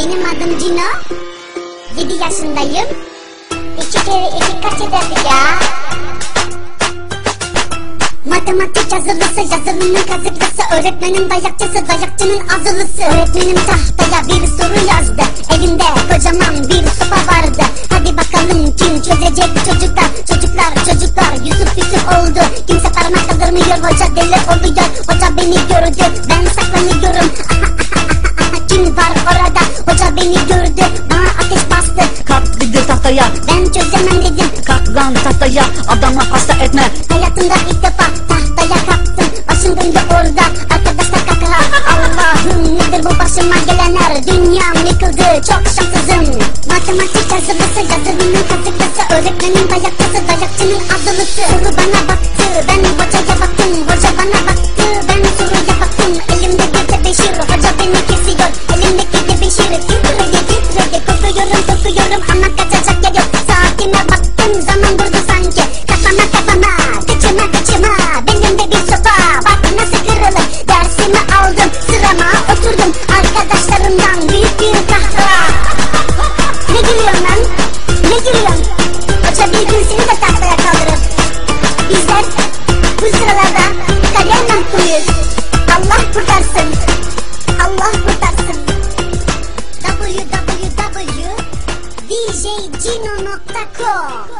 Benim adım Cino. 7 yaşındayım. İki kere iki kaç eder ya? Matematik yazılısı, yazılının kazıklısı Öğretmenin dayakçısı, dayakçının azılısı Öğretmenim tahtaya bir soru yazdı Elinde kocaman bir beni gördü Bana ateş bastı, Kalk dedi tahtaya ben çözemem dedim. Kalk lan tahtaya adamı hasta etme. Hayatımda ilk defa tahtaya kalktım. Başım döndü orada arkadaşlar kakara Allah'ım nedir bu başıma gelenler? Dünyam yıkıldı çok şanssızım. Matematik yazılısı yazılının kazıklısı Öğretmenin dayaklısı dayakçının azılısı Soru bana baktı ben hocaya DJ ジノのタコ。